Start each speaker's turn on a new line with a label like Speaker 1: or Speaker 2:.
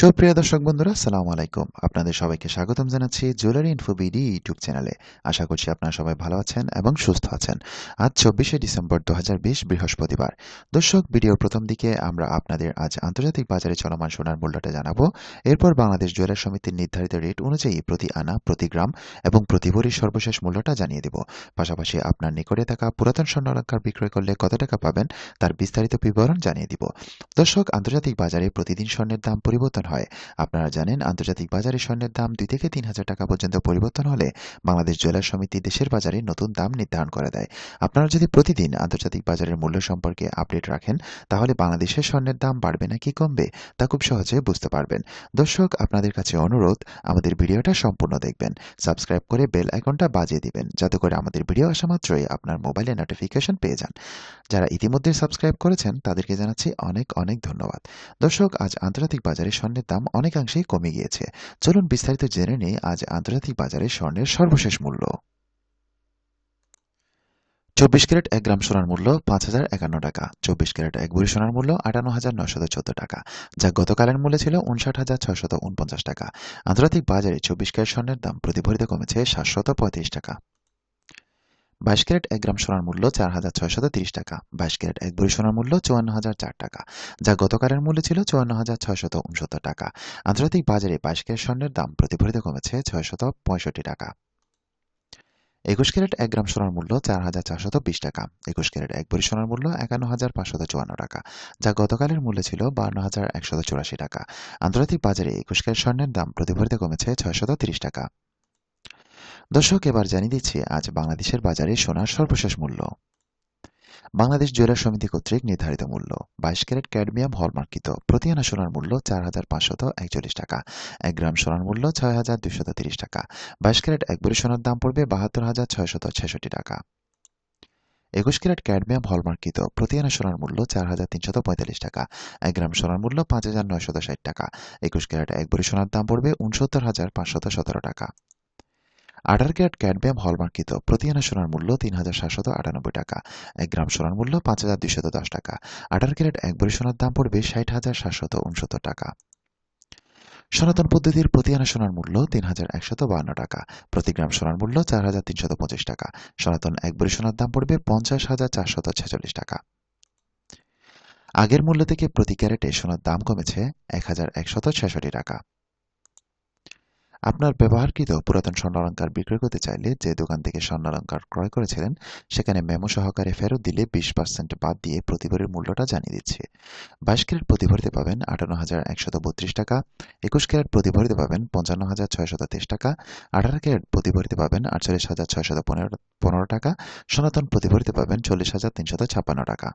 Speaker 1: সুপ্রিয় দর্শক বন্ধুরা, আসসালামু আলাইকুম। আপনাদের সবাইকে স্বাগতম জানাচ্ছি জুয়েলারি ইনফো বিডি ইউটিউব চ্যানেলে। আশা করছি আপনারা সবাই ভালো আছেন এবং সুস্থ আছেন। আজ চব্বিশে ডিসেম্বর দুহাজার বিশ বৃহস্পতিবার। দর্শক, ভিডিওর প্রথম দিকে আমরা আপনাদের আজ আন্তর্জাতিক বাজারে চলমান সোনার মূল্যটা জানাব। এরপর বাংলাদেশ জুয়েলার সমিতির নির্ধারিত রেট অনুযায়ী প্রতি আনা, প্রতি গ্রাম এবং প্রতি ভরির সর্বশেষ মূল্যটা জানিয়ে দেব। পাশাপাশি আপনার নিকটে থাকা পুরাতন স্বর্ণ অলঙ্কার বিক্রয় করলে কত টাকা পাবেন, তার বিস্তারিত বিবরণ জানিয়ে দিব। দর্শক, আন্তর্জাতিক বাজারে প্রতিদিন স্বর্ণের দাম পরিবর্তন হয়। আপনারা জানেন, আন্তর্জাতিক বাজারে স্বর্ণের দাম দুই থেকে তিন হাজার টাকা পর্যন্ত পরিবর্তন হলে বাংলাদেশ জুয়েলার সমিতি দেশের বাজারে নতুন দাম নির্ধারণ করে দেয়। আপনারা যদি প্রতিদিন আন্তর্জাতিক বাজারের মূল্য সম্পর্কে আপডেট রাখেন, তাহলে বাংলাদেশের স্বর্ণের দাম বাড়বে নাকি কমবে, তা খুব সহজে বুঝতে পারবেন। দর্শক, আপনাদের কাছে অনুরোধ, আমাদের ভিডিওটা সম্পূর্ণ দেখবেন। সাবস্ক্রাইব করে বেল আইকনটা বাজিয়ে দিবেন, যাতে করে আমাদের ভিডিও আসা মাত্রই আপনার মোবাইলে নোটিফিকেশন পেয়ে যান। যারা ইতিমধ্যে সাবস্ক্রাইব করেছেন, তাদেরকে জানাচ্ছি অনেক অনেক ধন্যবাদ। দর্শক, আজ আন্তর্জাতিক বাজারে স্বর্ণের দাম অনেকাংশেই কমে গিয়েছে। চলুন বিস্তারিত জেনে নেই আজ আন্তর্জাতিক বাজারে স্বর্ণের সর্বশেষ মূল্য। চব্বিশ ক্যারেট এক গ্রাম সোনার মূল্য পাঁচ হাজার একান্ন টাকা। চব্বিশ ক্যারেট এক ভরি সোনার মূল্য আটান্ন হাজার নশত চোদ্দ টাকা, যা গতকালের মূল্য ছিল উনষাট হাজার ছশত উনপঞ্চাশ টাকা। আন্তর্জাতিক বাজারে চব্বিশ ক্যারেট স্বর্ণের দাম প্রতি ভরিতে কমেছে সাতশত পঁয়ত্রিশ টাকা। বাইশ ক্যারেট এক গ্রাম সোনার মূল্য চার হাজার ছয়শত তিরিশ টাকা। বাইশ ক্যারেট এক ভরি সোনার মূল্য চুয়ান্ন হাজার চার টাকা, যা গতকালের মূল্য ছিল চুয়ান্ন হাজার ছয়শত উনসত্তর টাকা। আন্তর্জাতিক বাজারে বাইশ ক্যারেট স্বর্ণের দাম প্রতি ভরিতে কমেছে ছয়শত পঁয়ষট্টি টাকা। একুশ ক্যারেট এক গ্রাম সোনার মূল্য চার হাজার চারশত বিশ টাকা, একুশ ক্যারেট এক ভরি সোনার মূল্য একান্ন হাজার পাঁচশত চুয়ান্ন টাকা, যা গতকালের মূল্য ছিল বান্ন হাজার একশত চুরাশি টাকা। আন্তর্জাতিক বাজারে একুশ ক্যারেট স্বর্ণের দাম প্রতি ভরিতে কমেছে ছয়শত তিরিশ টাকা। দর্শক, এবার জানিয়ে দিচ্ছি, আজ বাংলাদেশের বাজারে সোনার সর্বশেষ মূল্য। বাংলাদেশ জুয়েলার সমিতি কর্তৃক নির্ধারিত মূল্য, বাইশ ক্যারেট ক্যাডমিয়াম হলমার্কিত। প্রতি আনা সোনার মূল্য চার হাজার পাঁচশত একচল্লিশ টাকা। এক গ্রাম সোনার মূল্য ছয় হাজার দুইশত তিরিশ টাকা। বাইশ ক্যারেট এক বড়ি সোনার দাম পড়বে বাহাত্তর হাজার ছয়শত ছেষট্টি টাকা। একুশ ক্যারেট ক্যাডমিয়াম হলমার্কিত। প্রতি আনা সোনার মূল্য চার হাজার তিনশত পঁয়তাল্লিশ টাকা। এক গ্রাম সোনার মূল্য পাঁচ হাজার নয়শত ষাট টাকা। একুশ ক্যারেট এক বড়ি সোনার দাম পড়বে উনসত্তর হাজার পাঁচশত সতেরো টাকা। আঠার ক্যারেট ক্যাডমিয়াম হলমার্কিত প্রতি আনা সোনার মূল্য তিন হাজার সাতশত আটানব্বই টাকা। এক গ্রাম সোনার মূল্য পাঁচ হাজার দুইশত দশ টাকা। আঠার ক্যারেট এক বড়ি সোনার দাম পড়বে ষাট হাজার সাতশত উনসত্তর টাকা। সনাতন পদ্ধতির প্রতি আনা সোনার মূল্য তিন হাজার একশত বান্ন টাকা। প্রতি গ্রাম সোনার মূল্য চার হাজার তিনশত পঁচিশ টাকা। সনাতন এক বড়ি সোনার দাম পড়বে পঞ্চাশ হাজার চারশত ছেচল্লিশ টাকা। আগের মূল্য থেকে প্রতি ক্যারেটে সোনার দাম কমেছে এক হাজার একশত ছেষট্টি টাকা। আপনার ব্যবহারকৃত পুরাতন স্বর্ণালঙ্কার বিক্রয় করতে চাইলে যে দোকান থেকে স্বর্ণালঙ্কার ক্রয় করেছিলেন, সেখানে মেমো সহকারে ফেরত দিলে বিশ পার্সেন্ট বাদ দিয়ে প্রতিভরের মূল্যটা জানিয়ে দিচ্ছে। বাইশ ক্যারেট প্রতিভরিতে পাবেন আটান্ন হাজার একশত বত্রিশ টাকা, একুশ ক্যারেট প্রতিভরিতে পাবেন পঞ্চান্ন হাজার ছয়শত তেইশ টাকা, আঠারো ক্যারেট প্রতিভরিতে পাবেন আটচল্লিশ হাজার ছয়শত পনেরো পনেরো টাকা, সনাতন প্রতিভরিতে পাবেন চল্লিশ হাজার তিনশত ছাপ্পান্ন টাকা।